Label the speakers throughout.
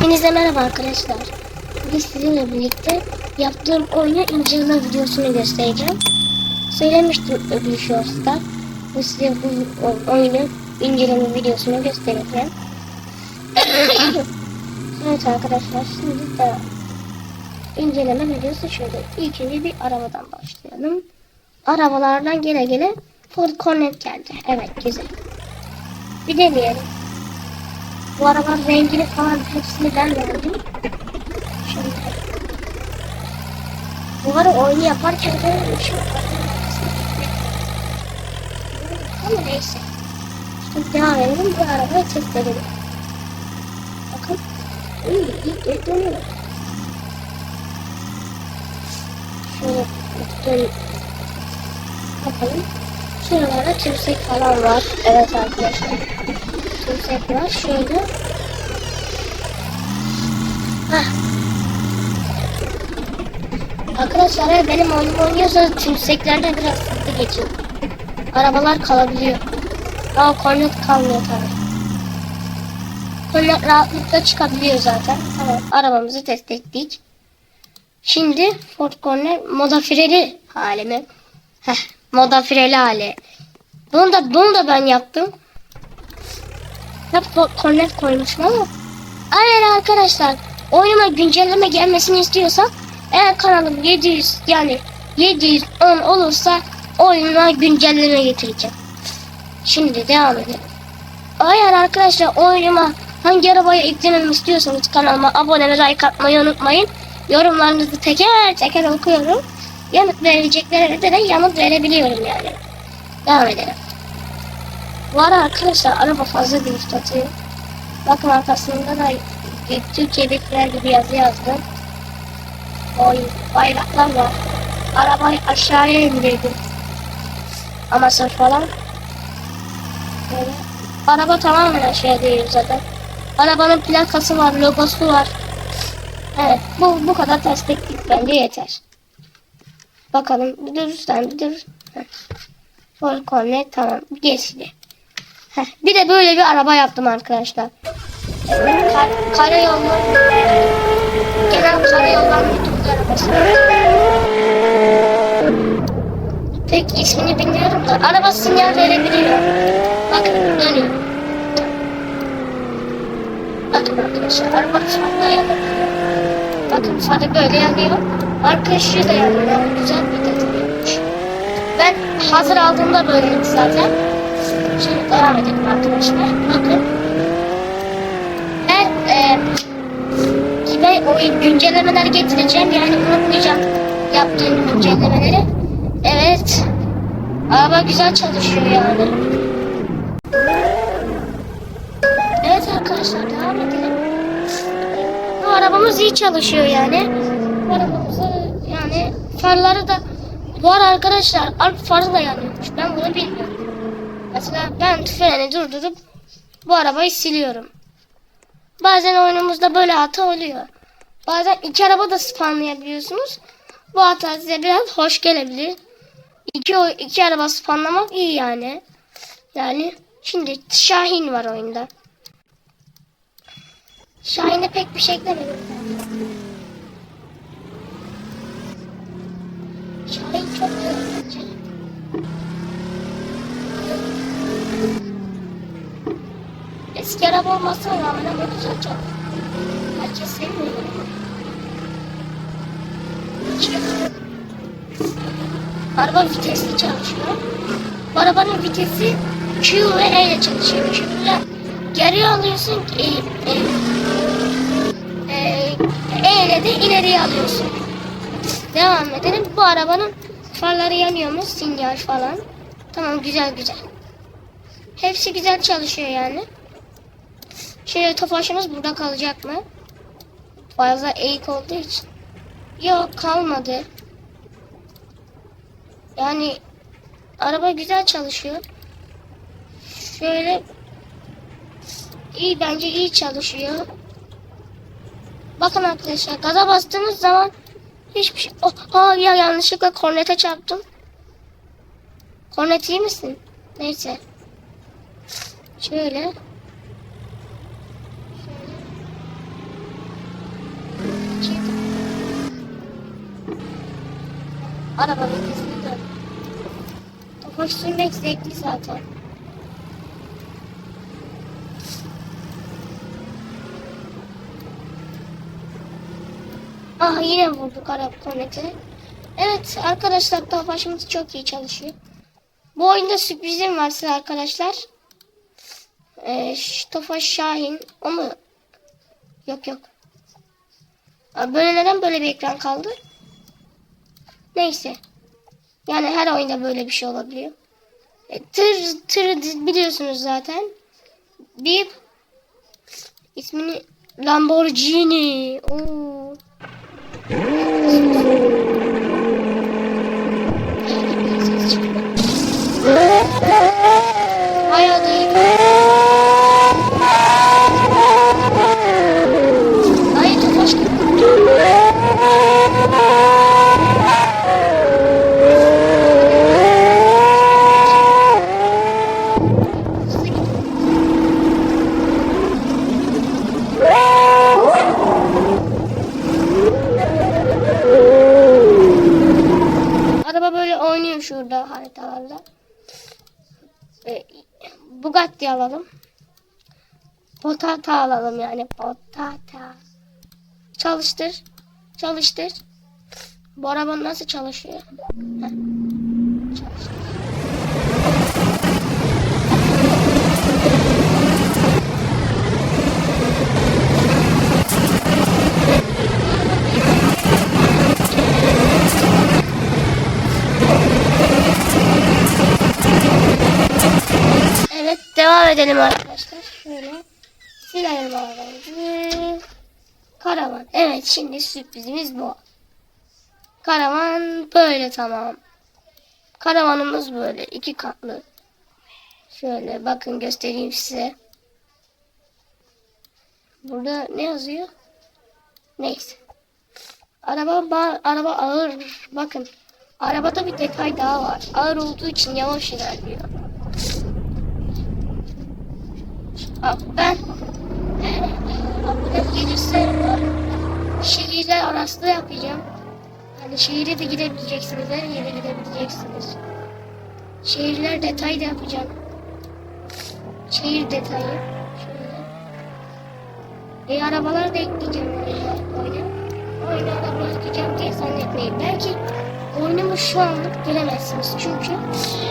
Speaker 1: Hepinize merhaba arkadaşlar. Bugün sizinle birlikte yaptığım oyunu inceleme videosunu göstereceğim. Söylemiştim öbür shorts'ta. Bu size bu o- oyunu inceleme videosunu göstereceğim. evet arkadaşlar şimdi de inceleme videosu şöyle. İlk önce bir arabadan başlayalım. Arabalardan gele gele Ford Cornet geldi. Evet güzel. Bir deneyelim. Bu arabanın rengini falan hepsini ben verdim. Şimdi. Bu arada oyunu yaparken de yok. Ama neyse. Şimdi devam edelim. Bu arabayı test edelim. Bakın. İyi, iyi, iyi dönüyor. Şöyle dön. Bakalım. Şuralarda tümsek falan var. Evet arkadaşlar. Tümsek var. Şöyle. Hah. Arkadaşlar eğer benim oyunumu oynuyorsanız tümseklerde biraz sıkıntı geçin. Arabalar kalabiliyor. Ama kornet kalmıyor tabi. Kornet rahatlıkla çıkabiliyor zaten. Tamam arabamızı test ettik. Şimdi Ford Corner moda freli hali mi? Heh, moda freli hali. Bunu da, bunu da ben yaptım. Hep Ford Cornet koymuşum ama. Aynen arkadaşlar. Oyunuma güncelleme gelmesini istiyorsak eğer kanalım 700 yani 710 olursa oyuna güncelleme getireceğim. Şimdi devam edelim. Eğer arkadaşlar oyunuma hangi arabaya eklememi istiyorsanız kanalıma abone ve like atmayı unutmayın. Yorumlarınızı teker teker okuyorum. Yanıt vereceklerine de yanıt verebiliyorum yani. Devam edelim. Bu ara arkadaşlar araba fazla drift atıyor. Bakın arkasında da Türkiye'dekiler gibi yazı yazdım. Oy bayraklar var. Arabayı aşağıya indirdim. Amasör falan. Böyle. Araba tamamen aşağıya değil zaten. Arabanın plakası var, logosu var. Evet, bu bu kadar desteklik bence yeter. Bakalım, bir dur sen, bir. Heh. Full connect, tamam, geçti. Heh, bir de böyle bir araba yaptım arkadaşlar. Kar, karayolları, genel YouTube arabası. Pek ismini bilmiyorum da araba sinyal verebiliyor. Bakın dönüyor. Bakın arkadaşlar araba farklı yanıyor. Bakın farı böyle yanıyor. Arka ışığı da yanıyor. Güzel bir detaymış. Ben hazır aldığımda böyleydi zaten. Şimdi devam edelim arkadaşlar. Bakın. Ben e, kime o güncellemeler getireceğim. Yani unutmayacağım yaptığım güncellemeleri. Evet. Araba güzel çalışıyor yani. Evet arkadaşlar devam edelim. Bu arabamız iyi çalışıyor yani. Arabamızı yani farları da var arkadaşlar. Alp farı da yanıyormuş. Ben bunu bilmiyorum. Mesela ben freni durdurup bu arabayı siliyorum. Bazen oyunumuzda böyle hata oluyor. Bazen iki araba da spawnlayabiliyorsunuz. Bu hata size biraz hoş gelebilir. İki, iki araba spawnlamak iyi yani. Yani şimdi Şahin var oyunda. Şahin'e pek bir şey eklemedim. Şahin çok güzel. bence. Eski araba olmasına rağmen ama güzel çok. Herkes sevmiyor. Araba vitesli çalışıyor. Bu arabanın vitesi Q ve E ile çalışıyor. Q ile geriye alıyorsun, E, e, e, E ile de ileriye alıyorsun. Devam edelim. Bu arabanın farları yanıyor mu? Sinyal falan. Tamam güzel güzel. Hepsi güzel çalışıyor yani. Şöyle tofaşımız burada kalacak mı? Fazla eğik olduğu için. Yok kalmadı. Yani araba güzel çalışıyor. Şöyle iyi bence iyi çalışıyor. Bakın arkadaşlar gaza bastığınız zaman hiçbir şey... Oh, aa, ya yanlışlıkla kornete çarptım. Kornet iyi misin? Neyse. Şöyle. Arabanın hızını dön. Tofaş sürmek zevkli zaten. Ah yine vurduk Arap Konet'i. Evet arkadaşlar Tofaş'ımız çok iyi çalışıyor. Bu oyunda sürprizim var size arkadaşlar. Ee, Tofaş Şahin. O mu? Yok yok. Böyle neden böyle bir ekran kaldı? Neyse. Yani her oyunda böyle bir şey olabiliyor. E, tır, tır biliyorsunuz zaten. Bir ismini Lamborghini. Oo. Ee, Bugatti alalım. Potata alalım yani potata. Çalıştır. Çalıştır. Bu araba nasıl çalışıyor? Heh. Çalıştır. Evet devam edelim arkadaşlar. Şöyle silelim arabamızı. Karavan. Evet şimdi sürprizimiz bu. Karavan böyle tamam. Karavanımız böyle iki katlı. Şöyle bakın göstereyim size. Burada ne yazıyor? Neyse. Araba ba- araba ağır. Bakın. Arabada bir detay daha var. Ağır olduğu için yavaş ilerliyor. Abi ben Abone gelirse şehirler arası da yapacağım. Hani şehire de gidebileceksiniz. Her yere gidebileceksiniz. Şehirler detay da yapacağım. Şehir detayı. Şöyle. E arabalar da ekleyeceğim oyuna. Oyuna, oyuna araba ekleyeceğim diye zannetmeyin. Belki oyunumu şu anlık göremezsiniz. Çünkü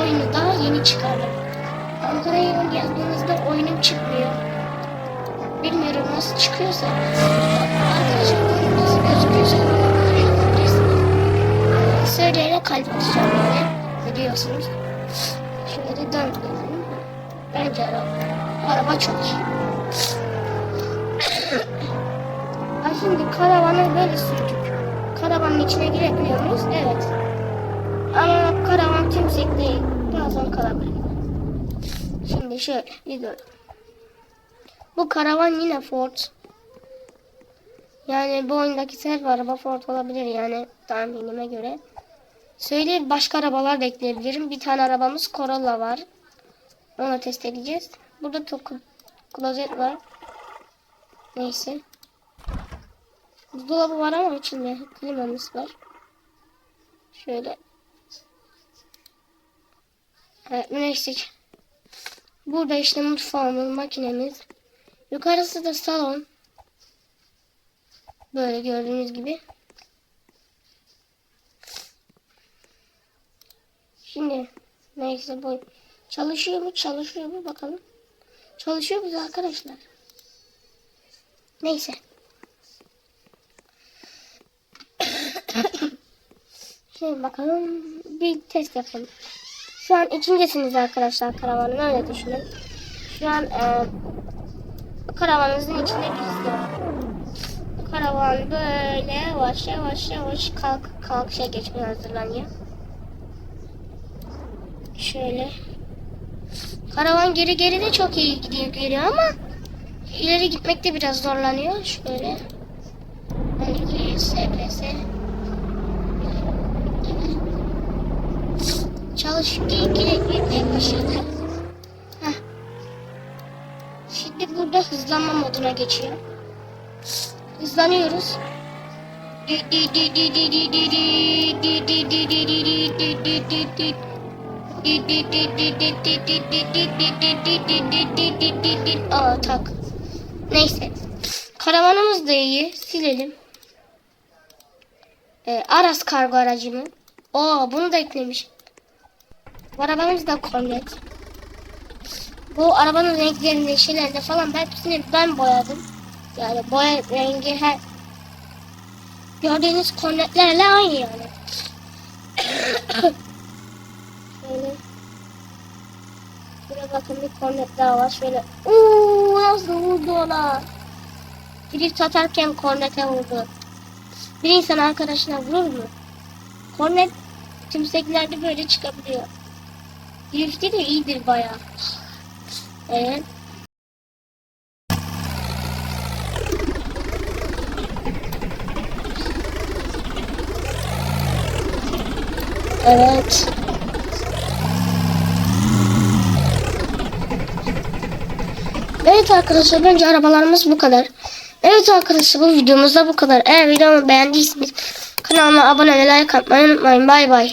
Speaker 1: oyunu daha yeni çıkardım. Ankara'ya yazdığınızda oyunum çıkmıyor. Bilmiyorum nasıl çıkıyorsa. Arkadaşlar oyun nasıl gözüküyorsa. Söyleyerek kalp atacağım yani. Biliyorsunuz. Şöyle dön. Bence araba, çok iyi. Ha şimdi karavanı böyle sürdük. Karavanın içine girebiliyor muyuz? Evet. Ama karavan tümsek değil. Bazen kalabilir. Şimdi şöyle gidiyorum. Bu karavan yine Ford. Yani bu oyundaki her araba Ford olabilir yani tahminime göre. Söyle başka arabalar da ekleyebilirim. Bir tane arabamız Corolla var. Onu test edeceğiz. Burada to- klozet var. Neyse. Buzdolabı var ama içinde klimamız var. Şöyle. Evet, neyse. Burada işte mutfağımız, makinemiz. Yukarısı da salon. Böyle gördüğünüz gibi. Şimdi neyse bu çalışıyor mu çalışıyor mu bakalım. Çalışıyor mu arkadaşlar? Neyse. Şimdi bakalım bir test yapalım. Şu an ikincisiniz arkadaşlar karavanın öyle düşünün. Şu an e, karavanınızın içinde birisi var. Karavan böyle yavaş yavaş yavaş kalk kalkışa geçmeye hazırlanıyor. Şöyle. Karavan geri geri de çok iyi gidiyor geliyor ama ileri gitmekte biraz zorlanıyor. Şöyle. 12 SPS. Çalış ilgili başladı. Şimdi burada hızlanma moduna geçiyor. Hızlanıyoruz. Aa tak. Neyse. Karavanımız da iyi. Silelim. Ee, Aras kargo aracımı. Oo bunu da eklemiş. Bu arabamız da kornet. Bu arabanın renklerinde şeylerde falan ben hepsini ben boyadım. Yani boya rengi her gördüğünüz kornetlerle aynı yani. Şöyle. Şuraya bakın bir kornet daha var. Şöyle. Uuu nasıl vurdu ona. Drift atarken kornete vurdu. Bir insan arkadaşına vurur mu? Kornet tümseklerde böyle çıkabiliyor. Drift'i de iyidir bayağı. Evet. Evet. Evet arkadaşlar bence arabalarımız bu kadar. Evet arkadaşlar bu videomuz da bu kadar. Eğer videomu beğendiyseniz kanalıma abone ve like atmayı unutmayın. Bay bay.